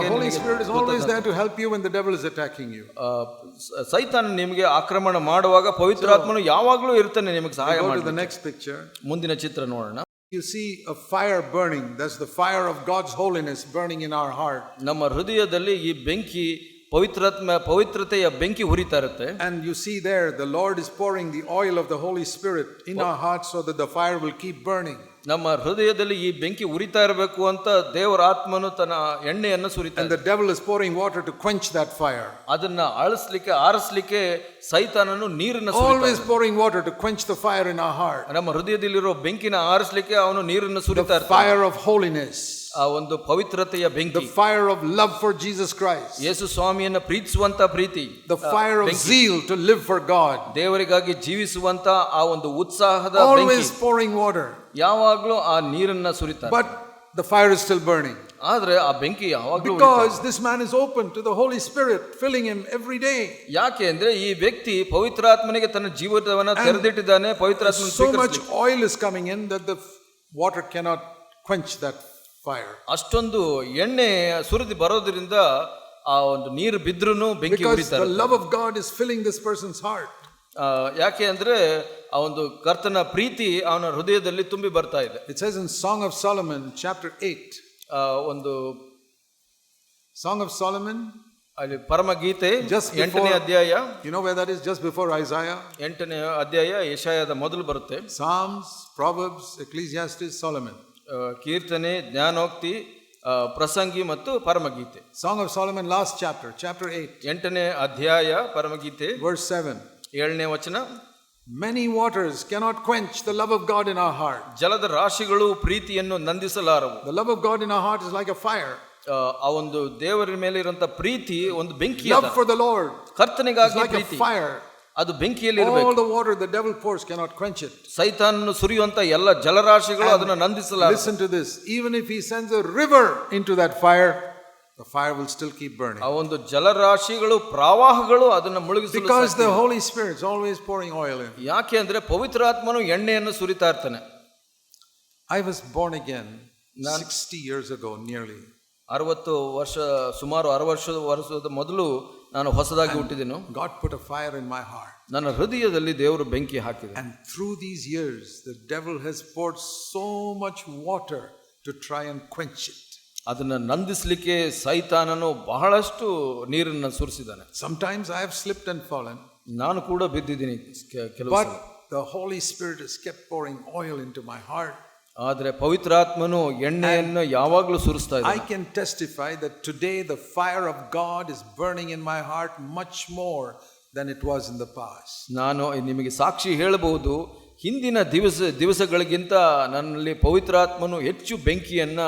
ಬಗ್ಗೆ The Holy ನಿಮಗೆ Spirit is ಗೊತ್ತಾದ- always there to help you when the devil is attacking you. ಆ, ಸ- ಸೈತಾನ ನಿಮಗೆ ಆಕ್ರಮಣ ಮಾಡುವಾಗ ಪವಿತ್ರಾತ್ಮನು ಯಾವಾಗಲೂ ಇರ್ತಾನೆ ನಿಮಗೆ ಸಹಾಯ Go to ಮಾಡಿ the next picture. ಮುಂದಿನ ಚಿತ್ರ ನೋಡೋಣ You see a fire burning. That's the fire of God's holiness burning in our heart. ನಮ್ಮ ಹೃದಯದಲ್ಲಿ ಈ ಬೆಂಕಿ ಪವಿತ್ರಾತ್ಮ ಪವಿತ್ರತೆಯ ಬೆಂಕಿ ಹುರಿತಾ ಇರುತ್ತೆ And you see there, the Lord is pouring the oil of the Holy Spirit in our hearts so that the fire will keep burning. ನಮ್ಮ ಹೃದಯದಲ್ಲಿ ಈ ಬೆಂಕಿ ಉರಿತಾ ಇರಬೇಕು ಅಂತ ದೇವರ ಆತ್ಮನು ತನ್ನ ಎಣ್ಣೆಯನ್ನು ಸುರಿತಾರಿಂಗ್ water to quench that fire ಅದನ್ನ ಅಳಿಸ್ಲಿಕ್ಕೆ ಆರಿಸ್ಲಿಕ್ಕೆ ಸೈತಾನನು ನೀರಿನ pouring water to quench the fire in heart ನಮ್ಮ ಹೃದಯದಲ್ಲಿರೋ ಬೆಂಕಿನ ಆರಿಸ್ಲಿಕ್ಕೆ ಅವನು ನೀರನ್ನು ಸುರಿತಾರೆ ಫೈರ್ ಆಫ್ ಹೋಲಿನೆಸ್ ಆ ಒಂದು ಪವಿತ್ರತೆಯ The ಬೆಂಕಿ fire of love for Jesus Christ. Yesu ಸ್ವಾಮಿಯನ್ನ ಪ್ರೀತಿಸುವಂತ Preethi The fire of zeal to live for God. ದೇವರಿಗಾಗಿ ಜೀವಿಸುವಂತ ಆ ಒಂದು ಉತ್ಸಾಹದ ಬೆಂಕಿ Always pouring water. ಯಾವಾಗ್ಲೂ ಆ ನೀರನ್ನ ಸುರಿತಾರೆ But the fire is still burning. ಆದ್ರೆ ಆ ಬೆಂಕಿ ಯಾವಾಗ್ಲೂ ಉರಿತಾ Because this man is open to the Holy Spirit filling him every day. ಯಾಕೆ ಅಂದ್ರೆ ಈ ವ್ಯಕ್ತಿ ಪವಿತ್ರಾತ್ಮನಿಗೆ ತನ್ನ ಜೀವಿತವನ್ನ ತೆರೆದಿಟ್ಟಿದ್ದಾನೆ ಪವಿತ್ರಾತ್ಮ So much oil is coming in that the water cannot quench that fire ಅಷ್ಟೊಂದು ಎಣ್ಣೆ ಸುರಿದು ಬರೋದ್ರಿಂದ ಆ ಒಂದು ನೀರು ಬಿದ್ರೂ ಬೆಂಕಿ love of God is filling this person's heart ಯಾಕೆ ಅಂದ್ರೆ ಆ ಒಂದು ಕರ್ತನ ಪ್ರೀತಿ ಅವನ ಹೃದಯದಲ್ಲಿ ತುಂಬಿ ಬರ್ತಾ ಇದೆ. It's says in Song of Solomon chapter eight ಒಂದು ಸಾಂಗ್ ಆಫ್ ಸಾಲಮನ್ ಅಲ್ಲಿ ಪರಮ ಗೀತೆ ಜಸ್ಟ್ ಎಂಟನೇ ಅಧ್ಯಾಯ. You know way that is just before Isaiah ಎಂಟನೇ ಅಧ್ಯಾಯ ಏಷಾಯದ ಮೊದಲು ಬರುತ್ತೆ. ಸಾಮ್ಸ್ ಪ್ರಾಬ್ಸ್ ಎಕ್ಲೀಸಿಯಾಸ್ಟಿಸ್ ಸಾಲಮನ್ ಆ, ಕೀರ್ತನೆ ಜ್ಞಾನೋಕ್ತಿ ಪ್ರಸಂಗಿ ಮತ್ತು ಪರಮಗೀತೆ. Song of Solomon last chapter chapter eight ಎಂಟನೇ ಅಧ್ಯಾಯ ಪರಮಗೀತೆ. ವರ್ಸ್ ಸೆವೆನ್ ಏಳನೇ ವಚನ. Many waters cannot quench the love of God in our heart. ಜಲದ ರಾಶಿಗಳು ಪ್ರೀತಿಯನ್ನು ನಂದಿಸಲಾರವು. The love of God in our heart is like a fire. ಆ, ಆ ಒಂದು ದೇವರ ಮೇಲೆ ಇರುವಂತ ಪ್ರೀತಿ ಒಂದು ಬೆಂಕಿ Love for the Lord is ಕರ್ತನಿಗಾಗಿ fire. ಅದು ಬೆಂಕಿಯಲ್ಲಿ ಇರಬೇಕು All the water the devil pours cannot quench it. ಸೈತಾನನ್ನು ಸುರಿಯುವಂತ ಎಲ್ಲ ಜಲರಾಶಿಗಳು ಅದನ್ನು ನಂದಿಸಲಾರ Listen to this. Even if he sends a river into that fire, the fire will still keep burning. ಆ ಒಂದು ಜಲರಾಶಿಗಳು ಪ್ರವಾಹಗಳು ಅದನ್ನು ಮುಳುಗಿಸಲು Because ಸಾಧ್ಯ the ಇಲ್ಲ. Holy Spirit is always pouring oil in. ಯಾಕೆ ಅಂದ್ರೆ ಪವಿತ್ರಾತ್ಮನು ಎಣ್ಣೆಯನ್ನು ಸುರಿತಾ ಇರ್ತಾನೆ I was born again 60 years ago, nearly. ಅರವತ್ತು ವರ್ಷ ಸುಮಾರು ಅರವತ್ತು ವರ್ಷದ ವರ್ಷದ ಮೊದಲು ನಾನು ಹೊಸದಾಗಿ ಹುಟ್ಟಿದೆನು God put a fire in my heart. ನನ್ನ ಹೃದಯದಲ್ಲಿ ದೇವರು ಬೆಂಕಿ ಹಾಕಿದೆ And through these years, the devil has poured so much water to try and quench it. ಅದನ್ನು ನಂದಿಸ್ಲಿಕ್ಕೆ ಸೈತಾನನು ಬಹಳಷ್ಟು ನೀರನ್ನು ಸುರಿಸಿದ್ದಾನೆ Sometimes I have slipped and fallen, ನಾನು ಕೂಡ ಬಿದ್ದಿದ್ದೀನಿ ಕೆ- ಕೆಲವು but ಸಲ. the Holy Spirit has kept pouring oil into my heart. ಆದರೆ ಪವಿತ್ರಾತ್ಮನು ಎಣ್ಣೆಯನ್ನು ಯಾವಾಗಲೂ ಸುರಿಸ್ತಾ ಇದೆ I can testify that today the fire of God is burning in my heart much more than it was in the past ನಾನು ನಿಮಗೆ ಸಾಕ್ಷಿ ಹೇಳಬಹುದು ಹಿಂದಿನ ದಿವಸ ದಿವಸಗಳಿಗಿಂತ ನನ್ನಲ್ಲಿ ಪವಿತ್ರಾತ್ಮನು ಹೆಚ್ಚು ಬೆಂಕಿಯನ್ನು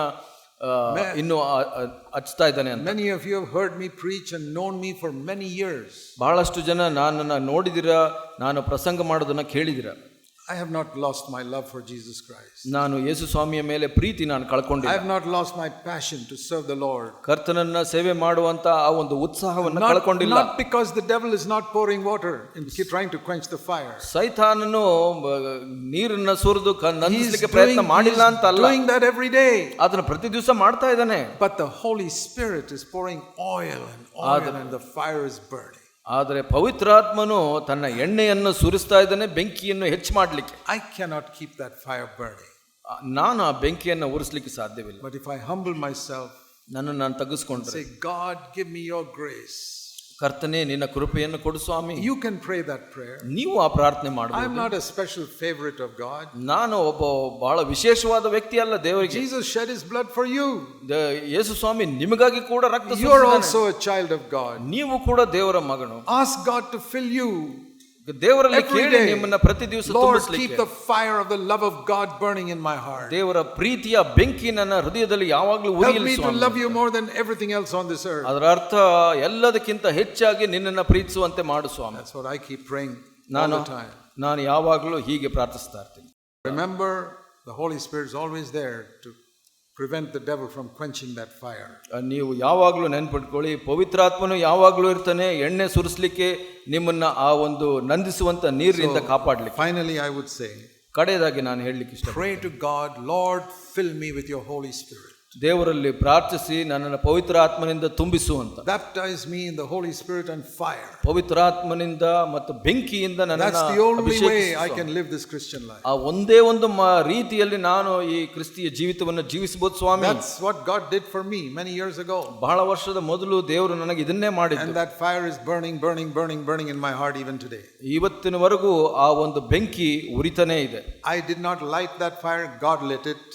ಇನ್ನು ಹಚ್ತಾ ಇದ್ದಾನೆ many of you heard me preach and known me for many years ಬಹಳಷ್ಟು ಜನ ನಾನು ನೋಡಿದಿರ ನಾನು ಪ್ರಸಂಗ ಮಾಡೋದನ್ನು ಕೇಳಿದಿರ. I have not lost my love for Jesus Christ. ನಾನು ಯೇಸು ಸ್ವಾಮಿಯ ಮೇಲೆ ಪ್ರೀತಿ ನಾನು I ಕಳ್ಕೊಂಡಿಲ್ಲ have not lost my passion to serve the Lord. ಕರ್ತನನ್ನ ಸೇವೆ ಮಾಡುವಂತ ಆ ಒಂದು ಉತ್ಸಾಹವನ್ನು Not, ಕಳ್ಕೊಂಡಿಲ್ಲ not because the devil is not pouring water and keep trying to quench the fire. ಸೈತಾನನು ಮ, ನೀರನ್ನ ಸುರಿದು ಕ- He's ನಂದಿಸ್ಲಿಕ್ಕೆ doing, ಪ್ರಯತ್ನ ಮಾಡಿಲ್ಲ he's ಅಂತ ಅಲ್ಲ doing that every day. ಅದನ್ನ ಪ್ರತಿ ದಿವಸ ಮಾಡ್ತಾ ಇದ್ದಾನೆ But the Holy Spirit is pouring oil and oil and the fire is burning. ಆದರೆ ಪವಿತ್ರಾತ್ಮನು ತನ್ನ ಎಣ್ಣೆಯನ್ನು ಸುರಿಸ್ತಾ ಇದ್ದಾನೆ ಬೆಂಕಿಯನ್ನು ಹೆಚ್ಚು ಮಾಡಲಿಕ್ಕೆ I cannot keep that fire burning. ನಾನು ಆ ಬೆಂಕಿಯನ್ನು ಉರಿಸಲಿಕ್ಕೆ ಸಾಧ್ಯವಿಲ್ಲ but if I humble myself ನನ್ನನ್ನು ನಾನು ತಗ್ಗಿಸ್ಕೊಂಡ್ರೆ God give me your grace. ಕರ್ತನೆ ನಿನ್ನ ಕೃಪೆಯನ್ನು ಕೊಡು ಸ್ವಾಮಿ You can pray that prayer. ನೀವು ಆ ಪ್ರಾರ್ಥನೆ I'm ಮಾಡಬಹುದು not a special favorite of God. ನಾನು ಒಬ್ಬ ಬಹಳ ವಿಶೇಷವಾದ ವ್ಯಕ್ತಿ ಅಲ್ಲ ದೇವರಿಗೆ Jesus shed his blood for you. The- ಯೇಸು ಸ್ವಾಮಿ ನಿಮಗಾಗಿ ಕೂಡ ರಕ್ತ You are ಸುರಿಸಿದ್ದಾನೆ. also a child of God. ನೀವು ಕೂಡ ದೇವರ ಮಗನು Ask God to fill you. ದೇವರಲ್ಲಿ Every ಕೇಳಿ day. ನಿಮ್ಮನ್ನ ಪ್ರತಿ ದಿವಸ Lord, keep ತುಂಬಿಸ್ಲಿಕ್ಕೆ the fire of the love of God burning in my heart. ದೇವರ ಪ್ರೀತಿಯ ಬೆಂಕಿ ನನ್ನ ಹೃದಯದಲ್ಲಿ ಯಾವಾಗಲೂ Help ಉರಿಯಲಿ me to Swami love you more than everything else on this earth. ಅದರ ಅರ್ಥ ಎಲ್ಲದಕ್ಕಿಂತ ಹೆಚ್ಚಾಗಿ ನಿನ್ನನ್ನು ಪ್ರೀತಿಸುವಂತೆ ಮಾಡು ಸ್ವಾಮಿ That's what I keep praying all ನಾನು the time. ನಾನು ಯಾವಾಗಲೂ ಹೀಗೆ ಪ್ರಾರ್ಥಿಸ್ತಾ ಇರ್ತೀನಿ Remember, the Holy Spirit is always there to prevent the devil from quenching that fire ನೀವು ಯಾವಾಗಲೂ ನೆನ್ಪಿಟ್ಕೊಳ್ಳಿ ಪವಿತ್ರಾತ್ಮನು ಯಾವಾಗಲೂ ಇರ್ತಾನೆ ಎಣ್ಣೆ ಸುರಿಸಲಿಕ್ಕೆ ನಿಮ್ಮನ್ನು ಆ ಒಂದು ನಂದಿಸುವಂಥ ನೀರಿನಿಂದ ಕಾಪಾಡಲಿ ಫೈನಲಿ ಐ ವುಡ್ ಸೇ ಕಡೆಯದಾಗಿ ನಾನು ಹೇಳಲಿಕ್ಕೆ ಇಷ್ಟ pray to God Lord fill me with your Holy Spirit ದೇವರಲ್ಲಿ ಪ್ರಾರ್ಥಿಸಿ ನನ್ನನ್ನು ಪವಿತ್ರಾತ್ಮನಿಂದ ತುಂಬಿಸುವಂತ baptize me in the Holy Spirit and fire ಪವಿತ್ರಾತ್ಮನಿಂದ ಮತ್ತು ಬೆಂಕಿಯಿಂದ ನನ್ನ ದಿಸ್ ಕ್ರಿಶ್ಚಿಯನ್ ಆ ಒಂದೇ ಒಂದು ರೀತಿಯಲ್ಲಿ ನಾನು ಈ ಕ್ರಿಸ್ತಿಯ ಜೀವಿತವನ್ನು ಜೀವಿಸಬಹುದು ಸ್ವಾಮಿ. That's what God did for me many years ago ಬಹಳ ವರ್ಷದ ಮೊದಲು ದೇವರು ನನಗೆ ಇದನ್ನೇ ಮಾಡಿದ್ದು. And that fire is burning burning burning burning in my heart even today ಇವತ್ತಿನವರೆಗೂ ಆ ಒಂದು ಬೆಂಕಿ ಉರಿತನೇ ಇದೆ. I did not like that fire God let it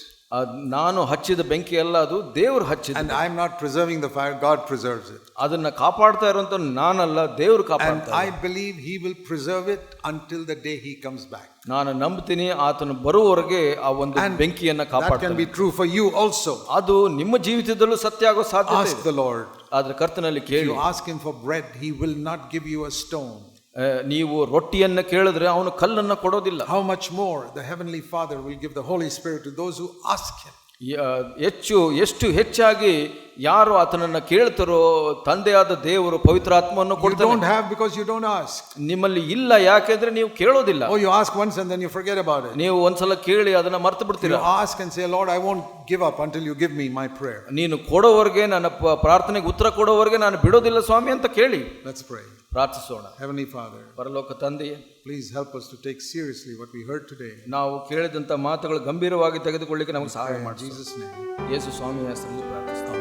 ನಾನು ಹಚ್ಚಿದ ಬೆಂಕಿ ಎಲ್ಲ ಅದು ದೇವರು ಹಚ್ಚಿದ I am not preserving the fire God preserves it ಅದನ್ನ ಕಾಪಾಡ್ತಾ ಇರುವಂತ ನಾನಲ್ಲ ದೇವರು ಕಾಪಾಡ್ತಾ I believe he will preserve it until the day he comes back ನಾನು ನಂಬ್ತೀನಿ ಆತನು ಬರುವವರೆಗೆ ಆ ಒಂದು ಬೆಂಕಿಯನ್ನ ಕಾಪಾಡ್ can be true for you also ಅದು ನಿಮ್ಮ ಜೀವಿತದಲ್ಲೂ ಸತ್ಯ ಆಗೋ ಸಾಧ್ಯತೆ ಇದೆ. ದ ಲಾರ್ಡ್ ಆದ್ರೆ ಕರ್ತನಲ್ಲಿ ಕೇಳಿ. Ask him for bread he will not give you a stone ಆ, ನೀವು ರೊಟ್ಟಿಯನ್ನ ಕೇಳಿದ್ರೆ ಅವನು ಕಲ್ಲನ್ನ ಕೊಡೋದಿಲ್ಲ How much more the Heavenly Father will give the Holy Spirit to those who ask Him. ಯಾ ಹೆಚ್ಚು ಎಷ್ಟು ಹೆಚ್ಚಾಗಿ ಯಾರು ಆತನನ್ನು ಕೇಳ್ತಾರೋ ತಂದೆಯಾದ ದೇವರು ಪವಿತ್ರಾತ್ಮವನ್ನು ಕೊಡ್ತಾರೆ ನಿಮ್ಮಲ್ಲಿ ಇಲ್ಲ ಯಾಕೆಂದ್ರೆ ನೀವು ಕೇಳೋದಿಲ್ಲ. ನೀವು ಒಂದ್ಸಲ ನೀವು ಸಲ ಕೇಳಿ ಅದನ್ನ ಮರ್ತು ಬಿಡ್ತೀರಾ. I up until you my ನೀನು ಕೊಡೋವರೆಗೆ ನನ್ನ ಪ್ರಾರ್ಥನೆಗೆ ಉತ್ತರ ಕೊಡೋವರೆಗೆ ನಾನು ಬಿಡೋದಿಲ್ಲ ಸ್ವಾಮಿ ಅಂತ ಕೇಳಿ. ಪ್ರಾರ್ಥಿಸೋಣ. ಪರಲೋಕ ತಂದೆಯೇ please help us to take seriously what we heard today. ನಾವು ಕೇಳಿದಂತ ಮಾತುಗಳು ಗಂಭೀರವಾಗಿ ತೆಗೆದುಕೊಳ್ಳಿಕ್ಕೆ ನಮಗೆ ಸಹಾಯ In ಮಾಡಿ Jesus' name. ಯೇಸು ಸ್ವಾಮಿಯ ಹೆಸರಲ್ಲಿ ಪ್ರಾರ್ಥಿಸ್ತೀನಿ